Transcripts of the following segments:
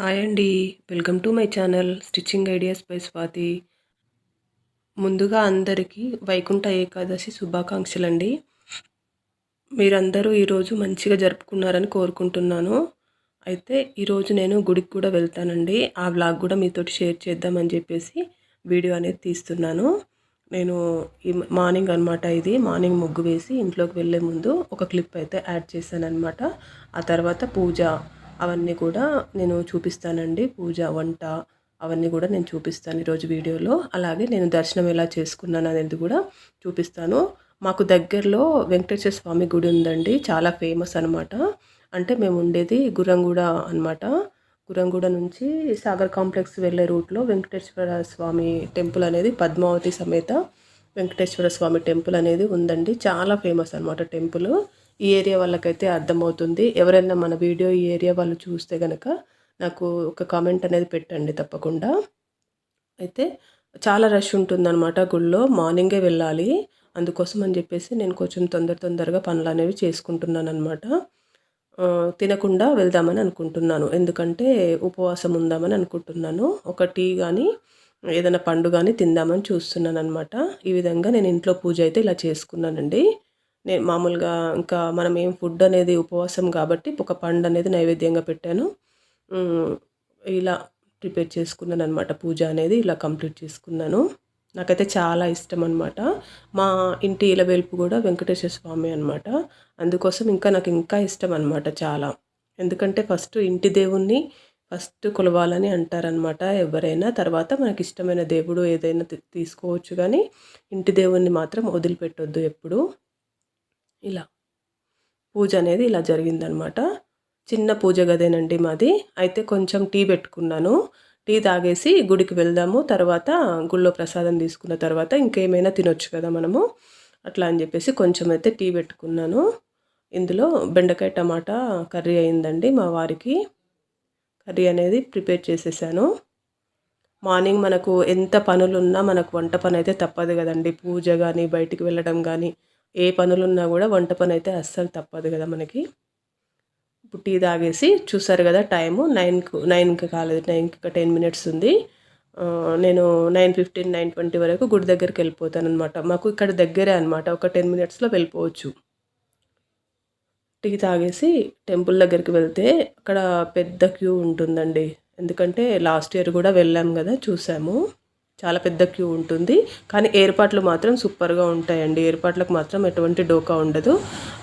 Hi అండి. Welcome to my channel stitching ideas by Swathi. ముందుగా అందరికీ వైకుంఠ ఏకాదశి శుభాకాంక్షలు అండి మీరందరూ ఈరోజు మంచిగా జరుపుకున్నారని కోరుకుంటున్నాను. అయితే ఈరోజు నేను గుడికి కూడా వెళ్తానండి. ఆ వ్లాగ్ కూడా మీతోటి షేర్ చేద్దామని చెప్పేసి వీడియో అనేది తీస్తున్నాను. నేను ఈ మార్నింగ్ అనమాట ఇది. మార్నింగ్ ముగ్గు వేసి ఇంట్లోకి వెళ్ళే ముందు ఒక క్లిప్ అయితే యాడ్ చేశాను అనమాట ఆ తర్వాత పూజ. అవన్నీ కూడా నేను చూపిస్తానండి. పూజ వంట అవన్నీ కూడా నేను చూపిస్తాను ఈరోజు వీడియోలో. అలాగే నేను దర్శనం ఎలా చేసుకున్నాను అనేది కూడా చూపిస్తాను. మాకు దగ్గరలో వెంకటేశ్వర స్వామి గుడి ఉందండి. చాలా ఫేమస్ అనమాట అంటే మేము ఉండేది గురంగూడ అనమాట గురంగూడ నుంచి సాగర్ కాంప్లెక్స్ వెళ్ళే రూట్లో వెంకటేశ్వర స్వామి టెంపుల్ అనేది పద్మావతి సమేత వెంకటేశ్వర స్వామి టెంపుల్ అనేది ఉందండి. చాలా ఫేమస్ అనమాట టెంపుల్. ఈ ఏరియా వాళ్ళకైతే అర్థమవుతుంది. ఎవరైనా మన వీడియో ఈ ఏరియా వాళ్ళు చూస్తే కనుక నాకు ఒక కామెంట్ అనేది పెట్టండి తప్పకుండా. అయితే చాలా రష్ ఉంటుందన్నమాట గుళ్ళో. మార్నింగే వెళ్ళాలి. అందుకోసం అని చెప్పేసి నేను కొంచెం తొందర తొందరగా పనులు అనేవి చేసుకుంటున్నాను అనమాట తినకుండా వెళ్దామని అనుకుంటున్నాను. ఎందుకంటే ఉపవాసం ఉందామని అనుకుంటున్నాను. ఒక టీ కానీ ఏదైనా పండు కానీ తిందామని చూస్తున్నాను అనమాట ఈ విధంగా నేను ఇంట్లో పూజ అయితే ఇలా చేసుకున్నానండి. నేను మామూలుగా ఇంకా మనం ఏం ఫుడ్ అనేది ఉపవాసం కాబట్టి ఒక పండు అనేది నైవేద్యంగా పెట్టాను. ఇలా ప్రిపేర్ చేసుకున్నాను అనమాట పూజ అనేది ఇలా కంప్లీట్ చేసుకున్నాను. నాకైతే చాలా ఇష్టం అనమాట మా ఇంటి ఇలవేల్పు కూడా వెంకటేశ్వర స్వామి అనమాట అందుకోసం ఇంకా నాకు ఇంకా ఇష్టం అనమాట చాలా. ఎందుకంటే ఫస్ట్ ఇంటి దేవుణ్ణి ఫస్ట్ కొలవాలని అంటారనమాట ఎవరైనా. తర్వాత మనకి ఇష్టమైన దేవుడు ఏదైనా తీసుకోవచ్చు కానీ ఇంటి దేవుణ్ణి మాత్రం వదిలిపెట్టొద్దు ఎప్పుడు. ఇలా. పూజ అనేది ఇలా జరిగిందనమాట. చిన్న పూజ గదేనండి మాది. అయితే కొంచెం టీ పెట్టుకున్నాను. టీ తాగేసి గుడికి వెళ్దాము. తర్వాత గుళ్ళో ప్రసాదం తీసుకున్న తర్వాత ఇంకేమైనా తినొచ్చు కదా మనము. అట్లా అని చెప్పేసి కొంచెం అయితే టీ పెట్టుకున్నాను. ఇందులో బెండకాయ టమాటా కర్రీ అయిందండి మా వారికి. కర్రీ అనేది ప్రిపేర్ చేసేసాను. మార్నింగ్ మనకు ఎంత పనులున్నా మనకు వంట పని అయితే తప్పదు కదండి. పూజ కానీ బయటికి వెళ్ళడం కానీ ఏ పనులున్నా కూడా వంట పని అయితే అస్సలు తప్పదు కదా మనకి. ఇప్పుడు టీ తాగేసి చూసారు కదా టైము నైన్కు నైన్కి కాలేదు నైన్కి టెన్ మినిట్స్ ఉంది. నేను నైన్ ఫిఫ్టీన్ నైన్ ట్వంటీ వరకు గుడి దగ్గరికి వెళ్ళిపోతాను అనమాట మాకు ఇక్కడ దగ్గరే అనమాట ఒక టెన్ మినిట్స్లో వెళ్ళిపోవచ్చు. టీ తాగేసి టెంపుల్ దగ్గరికి వెళ్తే అక్కడ పెద్ద క్యూ ఉంటుందండి. ఎందుకంటే లాస్ట్ ఇయర్ కూడా వెళ్ళాం కదా చూసాము. చాలా పెద్ద క్యూ ఉంటుంది. కానీ ఏర్పాట్లు మాత్రం సూపర్గా ఉంటాయండి. ఏర్పాట్లకు మాత్రం ఎటువంటి డోకా ఉండదు.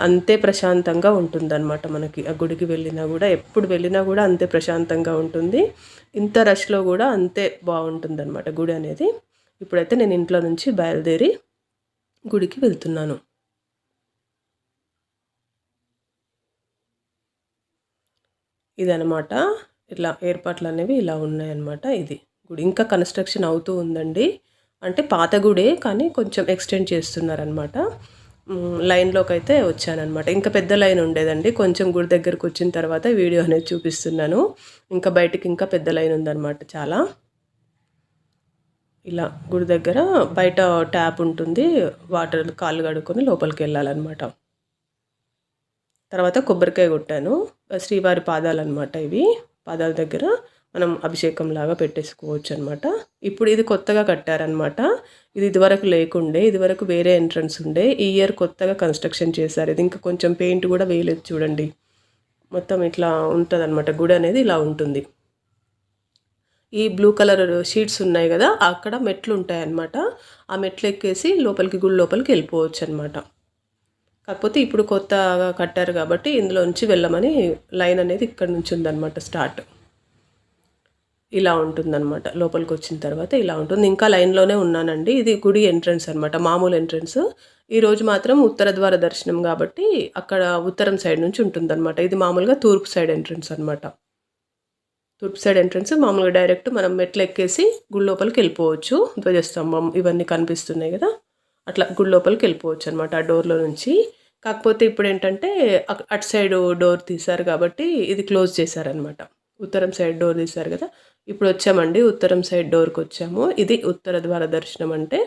అంతే ప్రశాంతంగా ఉంటుందన్నమాట మనకి. ఆ గుడికి వెళ్ళినా కూడా ఎప్పుడు వెళ్ళినా కూడా అంతే ప్రశాంతంగా ఉంటుంది. ఇంత రష్లో కూడా అంతే బాగుంటుందన్నమాట గుడి అనేది. ఇప్పుడైతే నేను ఇంట్లో నుంచి బయలుదేరి గుడికి వెళ్తున్నాను. ఇదనమాట ఇట్లా ఏర్పాట్లు అనేవి ఇలా ఉన్నాయన్నమాట ఇది. గుడి ఇంకా కన్స్ట్రక్షన్ అవుతూ ఉందండి. అంటే పాత గుడే కానీ కొంచెం ఎక్స్టెండ్ చేస్తున్నారనమాట లైన్లోకి అయితే వచ్చానమాట ఇంకా పెద్ద లైన్ ఉండేదండి. కొంచెం గుడి దగ్గరకు వచ్చిన తర్వాత వీడియో అనేది చూపిస్తున్నాను. ఇంకా బయటికి ఇంకా పెద్ద లైన్ ఉందన్నమాట చాలా. ఇలా గుడి దగ్గర బయట ట్యాప్ ఉంటుంది. వాటర్ కాళ్ళు కడుక్కొని లోపలికి వెళ్ళాలన్నమాట. తర్వాత కొబ్బరికాయ కొట్టాను. శ్రీవారి పాదాలు అనమాట ఇవి. పాదాల దగ్గర మనం అభిషేకం లాగా పెట్టేసుకోవచ్చు అనమాట ఇప్పుడు ఇది కొత్తగా కట్టారనమాట ఇది ఇదివరకు లేకుండే ఇదివరకు వేరే ఎంట్రన్స్ ఉండే ఈ ఇయర్ కొత్తగా కన్స్ట్రక్షన్ చేశారు. ఇది ఇంకా కొంచెం పెయింట్ కూడా వేయలేదు చూడండి. మొత్తం ఇట్లా ఉంటుంది అనమాట గుడి అనేది ఇలా ఉంటుంది. ఈ బ్లూ కలర్ షీట్స్ ఉన్నాయి కదా అక్కడ మెట్లు ఉంటాయి అన్నమాట ఆ మెట్లు ఎక్కేసి లోపలికి గుడి లోపలికి వెళ్ళిపోవచ్చు అనమాట కాకపోతే ఇప్పుడు కొత్తగా కట్టారు కాబట్టి ఇందులోంచి వెళ్ళమని లైన్ అనేది ఇక్కడ నుంచి ఉందన్నమాట స్టార్ట్. ఇలా ఉంటుందన్నమాట. లోపలికి వచ్చిన తర్వాత ఇలా ఉంటుంది. ఇంకా లైన్లోనే ఉన్నానండి. ఇది గుడి ఎంట్రన్స్ అనమాట మామూలు ఎంట్రన్స్. ఈరోజు మాత్రం ఉత్తర ద్వార దర్శనం కాబట్టి అక్కడ ఉత్తరం సైడ్ నుంచి ఉంటుందన్నమాట. ఇది మామూలుగా తూర్పు సైడ్ ఎంట్రన్స్ అనమాట తూర్పు సైడ్ ఎంట్రన్స్ మామూలుగా డైరెక్ట్ మనం మెట్లు ఎక్కేసి గుడి లోపలికి వెళ్ళిపోవచ్చు. ధ్వజస్తంభం ఇవన్నీ కనిపిస్తున్నాయి కదా. అట్లా గుడి లోపలికి వెళ్ళిపోవచ్చు అనమాట ఆ డోర్లో నుంచి. కాకపోతే ఇప్పుడు ఏంటంటే అటు సైడ్ డోర్ తీశారు కాబట్టి ఇది క్లోజ్ చేశారనమాట ఉత్తరం సైడ్ డోర్ తీశారు కదా. ఇప్పుడు వచ్చామండి ఉత్తరం సైడ్ డోర్కి వచ్చాము ఇది ఉత్తర ద్వార దర్శనం అంటే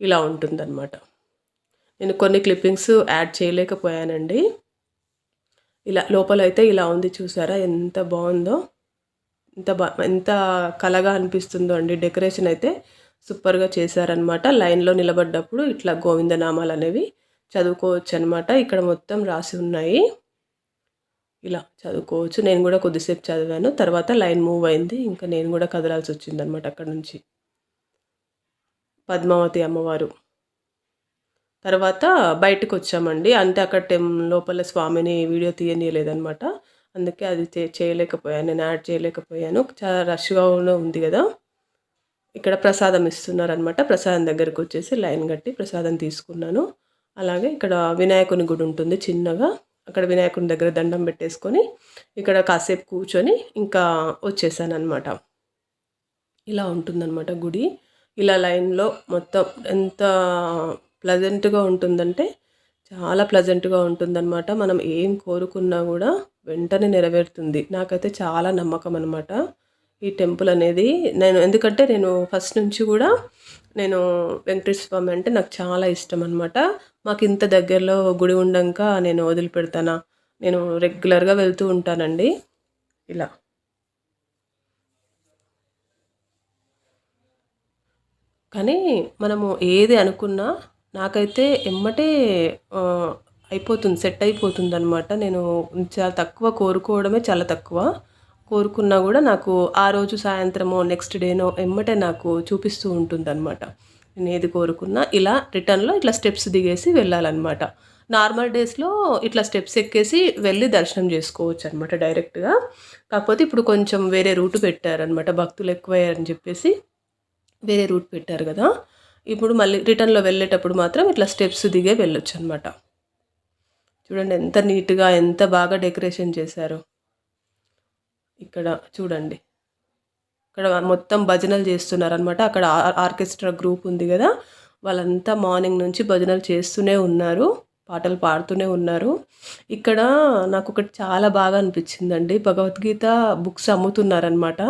ఇలా ఉంటుందన్నమాట. నేను కొన్ని క్లిప్పింగ్స్ యాడ్ చేయలేకపోయానండి. ఇలా లోపల అయితే ఇలా ఉంది చూసారా ఎంత బాగుందో. ఎంత బా ఎంత కలగా అనిపిస్తుందో అండి. డెకరేషన్ అయితే సూపర్గా చేశారనమాట లైన్లో నిలబడ్డప్పుడు ఇట్లా గోవిందనామాలు అనేవి చదువుకోవచ్చు అనమాట ఇక్కడ మొత్తం రాసి ఉన్నాయి. ఇలా చదువుకోవచ్చు. నేను కూడా కొద్దిసేపు చదివాను. తర్వాత లైన్ మూవ్ అయింది. ఇంకా నేను కూడా కదలాల్సి వచ్చిందనమాట అక్కడ నుంచి. పద్మావతి అమ్మవారు. తర్వాత బయటకు వచ్చామండి అంటే అక్కడ టెం లోపల స్వామిని వీడియో తీయనీయలేదనమాట అందుకే అది చేయలేకపోయాను. నేను యాడ్ చేయలేకపోయాను. చాలా రష్గా ఉంది కదా. ఇక్కడ ప్రసాదం ఇస్తున్నారనమాట ప్రసాదం దగ్గరకు వచ్చేసి లైన్ కట్టి ప్రసాదం తీసుకున్నాను. అలాగే ఇక్కడ వినాయకుని గుడి ఉంటుంది చిన్నగా. అక్కడ వినాయకుని దగ్గర దండం పెట్టేసుకొని ఇక్కడ కాసేపు కూర్చొని ఇంకా వచ్చేసాను అనమాట ఇలా ఉంటుందన్నమాట గుడి. ఇలా లైన్లో మొత్తం ఎంత ప్లజెంట్గా ఉంటుందంటే చాలా ప్లజెంట్గా ఉంటుందన్నమాట. మనం ఏం కోరుకున్నా కూడా వెంటనే నెరవేరుతుంది. నాకైతే చాలా నమ్మకం అనమాట ఈ టెంపుల్ అనేది నేను ఎందుకంటే నేను ఫస్ట్ నుంచి కూడా నేను వెంకటేశ్వర స్వామి అంటే నాకు చాలా ఇష్టం అనమాట మాకు ఇంత దగ్గరలో గుడి ఉండక నేను వదిలిపెడతానా? నేను రెగ్యులర్గా వెళ్తూ ఉంటానండి. ఇలా. కానీ మనము ఏది అనుకున్నా నాకైతే ఎమ్మటే అయిపోతుంది సెట్ అయిపోతుంది అనమాట నేను చాలా తక్కువ కోరుకోవడమే చాలా తక్కువ. కోరుకున్నా కూడా నాకు ఆ రోజు సాయంత్రమో నెక్స్ట్ డేనో ఎమ్మటే నాకు చూపిస్తూ ఉంటుంది అనమాట నేను ఏది కోరుకున్నా ఇలా రిటర్న్లో ఇట్లా స్టెప్స్ దిగేసి వెళ్ళాలన్నమాట. నార్మల్ డేస్లో ఇట్లా స్టెప్స్ ఎక్కేసి వెళ్ళి దర్శనం చేసుకోవచ్చు అనమాట డైరెక్ట్గా కాకపోతే ఇప్పుడు కొంచెం వేరే రూట్ పెట్టారనమాట భక్తులు ఎక్కువయ్యారని చెప్పేసి వేరే రూట్ పెట్టారు కదా. ఇప్పుడు మళ్ళీ రిటర్న్లో వెళ్ళేటప్పుడు మాత్రం ఇట్లా స్టెప్స్ దిగే వెళ్ళొచ్చు అనమాట చూడండి ఎంత నీట్గా ఎంత బాగా డెకరేషన్ చేశారు. ఇక్కడ చూడండి. ఇక్కడ మొత్తం భజనలు చేస్తున్నారు అనమాట అక్కడ ఆర్కెస్ట్రా గ్రూప్ ఉంది కదా. వాళ్ళంతా మార్నింగ్ నుంచి భజనలు చేస్తూనే ఉన్నారు. పాటలు పాడుతూనే ఉన్నారు. ఇక్కడ నాకు ఒకటి చాలా బాగా అనిపించిందండి. భగవద్గీత బుక్స్ అమ్ముతున్నారనమాట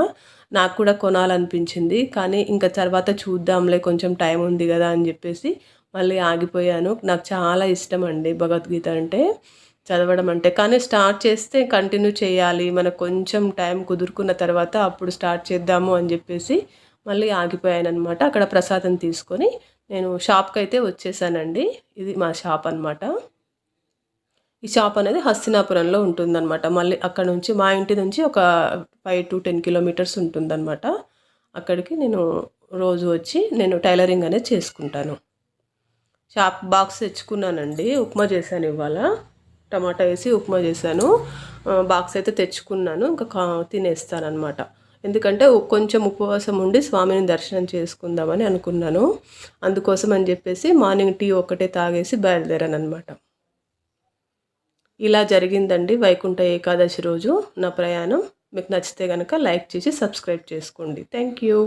నాకు కూడా కొనాలనిపించింది. కానీ ఇంకా తర్వాత చూద్దాంలే కొంచెం టైం ఉంది కదా అని చెప్పేసి మళ్ళీ ఆగిపోయాను. నాకు చాలా ఇష్టం అండి భగవద్గీత అంటే. చదవడం అంటే. కానీ స్టార్ట్ చేస్తే కంటిన్యూ చేయాలి. మనకు కొంచెం టైం కుదురుకున్న తర్వాత అప్పుడు స్టార్ట్ చేద్దాము అని చెప్పేసి మళ్ళీ ఆగిపోయాను అనమాట అక్కడ ప్రసాదం తీసుకొని నేను షాప్కి అయితే వచ్చేసానండి. ఇది మా షాప్ అనమాట ఈ షాప్ అనేది హస్తినాపురంలో ఉంటుందన్నమాట. మళ్ళీ అక్కడ నుంచి మా ఇంటి నుంచి ఒక ఫైవ్ టు టెన్ కిలోమీటర్స్ ఉంటుందన్నమాట. అక్కడికి నేను రోజు వచ్చి నేను టైలరింగ్ అనేది చేసుకుంటాను. Shop box తెచ్చుకున్నానండి. ఉప్మా చేశాను ఇవాళ. టమాటా వేసి ఉప్మా చేశాను. బాక్స్ అయితే తెచ్చుకున్నాను. ఇంకా తినేస్తాను అనమాట ఎందుకంటే కొంచెం ఉపవాసం ఉండి స్వామిని దర్శనం చేసుకుందామని అనుకున్నాను. అందుకోసం అని చెప్పేసి మార్నింగ్ టీ ఒక్కటే తాగేసి బయలుదేరాను అనమాట ఇలా జరిగిందండి వైకుంఠ ఏకాదశి రోజు నా ప్రయాణం. మీకు నచ్చితే కనుక లైక్ చేసి సబ్స్క్రైబ్ చేసుకోండి. Thank you.